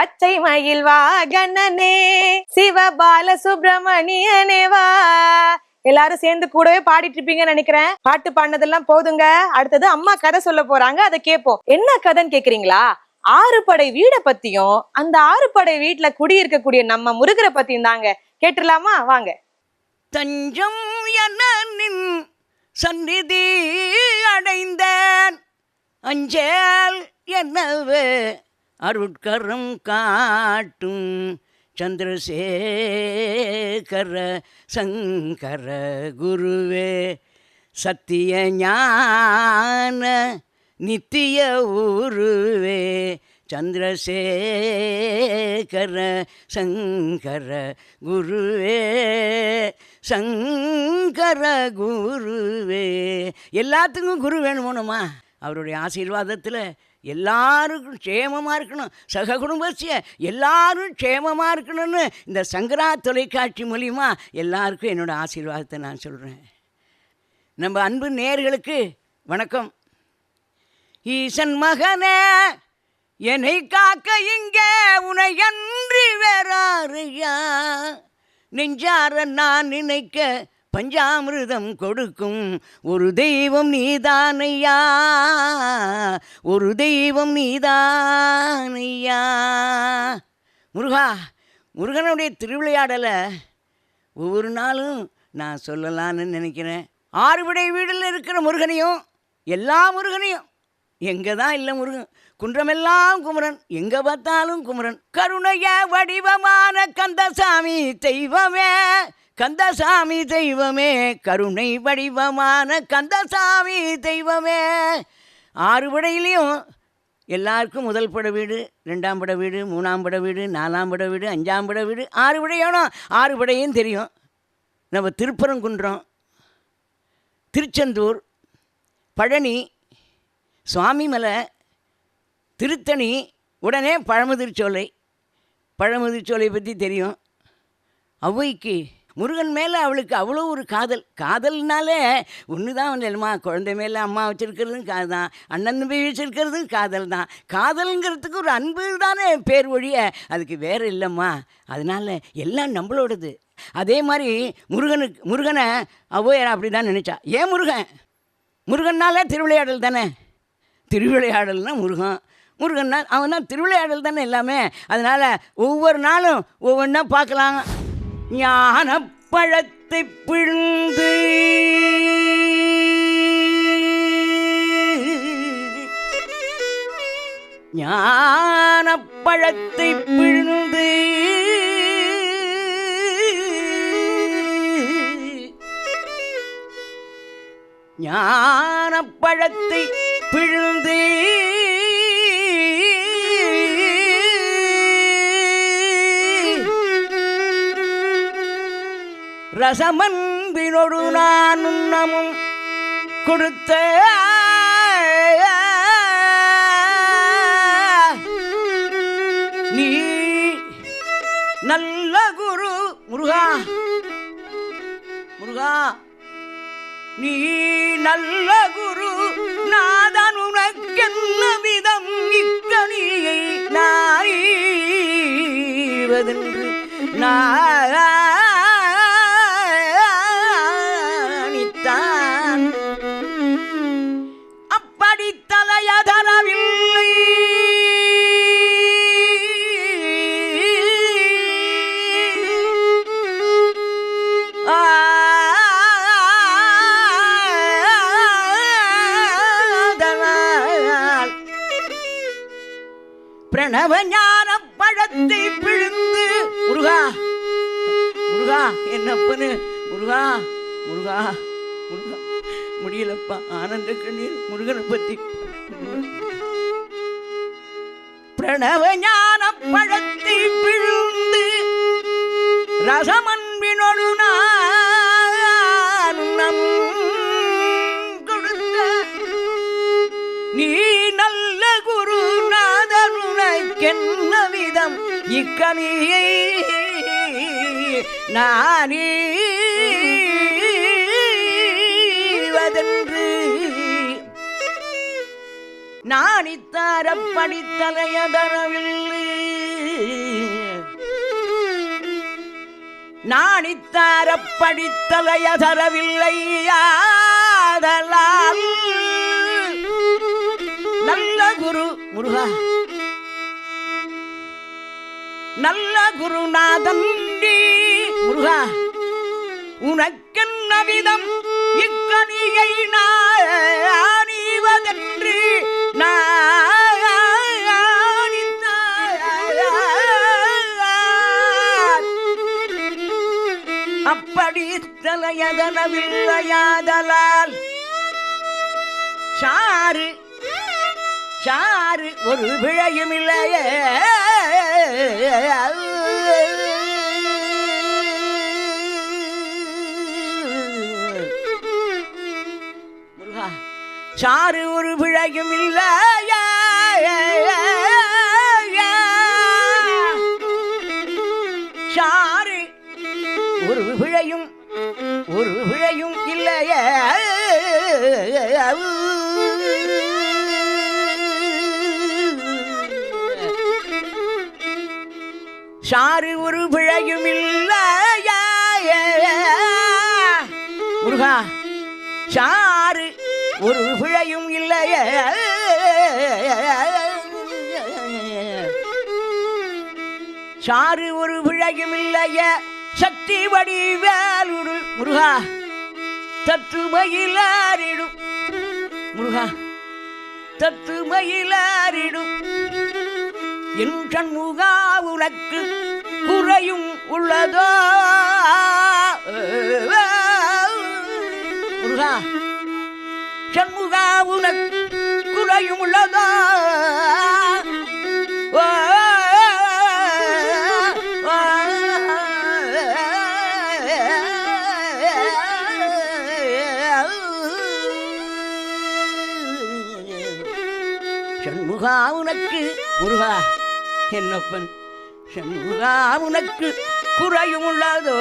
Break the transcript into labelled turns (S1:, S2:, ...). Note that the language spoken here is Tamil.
S1: பச்சை மயில் வாகனனே சிவபால சுப்பிரமணியனே வா. எல்லாரும் சேர்ந்து கூடவே பாடிட்டு இருப்பீங்கன்னு நினைக்கிறேன். பாட்டு பாடினதெல்லாம் போதுங்க. அடுத்தது அம்மா கதை சொல்ல போறாங்க அதை கேட்போம் என்ன கதைன்னு கேக்குறீங்களா? ஆறுபடை வீடை பத்தியும் அந்த ஆறுபடை வீட்டுல குடியிருக்கக்கூடிய நம்ம முருகரை பத்தியும் தாங்க. கேட்டுடலாமா? வாங்க.
S2: தஞ்சம் என நின் சந்நிதி அடைந்தேன். அஞ்சேல் என்னவே அருட்கரம் காட்டும் சந்திரசேகர சங்கர குருவே சத்திய ஞான நித்திய உருவே சந்திரசேகர சங்கர குருவே சங்கர குருவே. எல்லாத்துக்கும் குரு வேணுமோனுமா அவருடைய ஆசீர்வாதத்தில் எல்லாருக்கும் க்ஷேமமாக இருக்கணும். சக குடும்பத்திய எல்லாரும் க்ஷேமமாக இருக்கணும்னு இந்த சங்கரா தொலைக்காட்சி மூலிமா எல்லாருக்கும் என்னோட ஆசீர்வாதத்தை நான் சொல்கிறேன் நம்ம அன்பு நேர்களுக்கு வணக்கம். ஈசன் மகனே என்னை காக்க இங்கே உனை அன்றி வேறாரையா நெஞ்சார நான் நினைக்க பஞ்சாமிருதம் கொடுக்கும். ஒரு தெய்வம் நீதானையா? ஒரு தெய்வம் நீதானையா? முருகா முருகனுடைய திருவிளையாடலை ஒவ்வொரு நாளும் நான் சொல்லலான்னு நினைக்கிறேன். ஆறுபடை வீடில் இருக்கிற முருகனையும் எல்லா முருகனையும். எங்கே தான் இல்லை முருகன். குன்றமெல்லாம் குமரன் எங்கே பார்த்தாலும் குமரன். கருணைய வடிவமான கந்தசாமி தெய்வமே. கந்தசாமி தெய்வமே கருணை வடிவமான கந்தசாமி தெய்வமே. ஆறு படையிலையும் எல்லாருக்கும் முதல் பட வீடு ரெண்டாம் பட வீடு மூணாம் பட வீடு நாலாம் பட வீடு அஞ்சாம் பட வீடு ஆறு படையானோ ஆறு படையும் தெரியும். நம்ம திருப்பரங்குன்றம் திருச்செந்தூர் பழனி சுவாமிமலை திருத்தணி உடனே பழமுதிர்ச்சோலை பழமுதிர்ச்சோலை பற்றி தெரியும். ஔவைக்கு முருகன் மேலே அவளுக்கு அவ்வளோ ஒரு காதல். காதல்னாலே ஒன்று தான் வந்து குழந்தை மேலே அம்மா வச்சுருக்கிறதும் காதல் தான். அண்ணன் தம்பி வச்சுருக்கிறதும் காதல் தான். காதல்ங்கிறதுக்கு ஒரு அன்பு தானே பேர் ஒழிய அதுக்கு வேறு இல்லைம்மா. அதனால் எல்லாம் நம்மளோடது. அதே மாதிரி முருகனுக்கு முருகனை ஔவையார் அப்படி தான் நினச்சா. ஏன் முருகன்? முருகன்னாலே திருவிளையாடல் தானே. திருவிளையாடல்னா முருகன். முருகன்னா அவன் தான் திருவிளையாடல் தானே எல்லாமே. அதனால் ஒவ்வொரு நாளும் ஒவ்வொன்றா பார்க்கலாம். ஞான பழத்தை பிழ்ந்து ஞான பழத்தை பிழ்ந்து ஞான பழத்தை பிழ்ந்து ரசமன்பினொடு நான் உண்ணமும் கொடுத்த நீ நல்ல குரு முருகா. முருகா நீ நல்ல குரு நாதன் உனக்கென்ன விதம் இக்கணியை நாய்வதென்று நாணித்தான் நவஞான பழத்தை பிழுந்து முருகா முருகா என்னப்பனு முருகா முருகா முருகா முடியலப்பா. ஆனந்த கண்ணீர் முருகனை பத்தி. பிரணவ ஞான பழத்தை செய்தம் இக்கனியை நானீவதென்று நாணித்தாரப்படித்தலையதரவில்லை நாணித்தாரப்படித்தலையதரவில்லை யாதலால் நல்ல குரு முருகா. நல்ல குருநாதன் முருகா உனக்கென்ன விதம் இக்கனியை நாணிவதென்று அப்படி தலையதனவில்லையாதலால் சாறு சாறு ஒரு விழையும் இல்லையே. முருகா சாறு ஒரு விழையும் இல்லை. சாறு ஒரு பிழையும் முருகா சாறு ஒரு பிழையும் இல்லையே? சாறு ஒரு பிழையும் இல்லைய? சக்தி வடிவேலுடு. முருகா தத்து மயிலாரிடும் முருகா தத்து மயிலாரிடும் என் கண்முகா உனக்கு குறையும் உள்ளதோ? முருகா சண்முகா உனக்கு குறையும் உள்ளதோ? சண்முகா உனக்கு முருகா என்னப்பன்? சண்முகா உனக்கு குறையும் உள்ளதோ?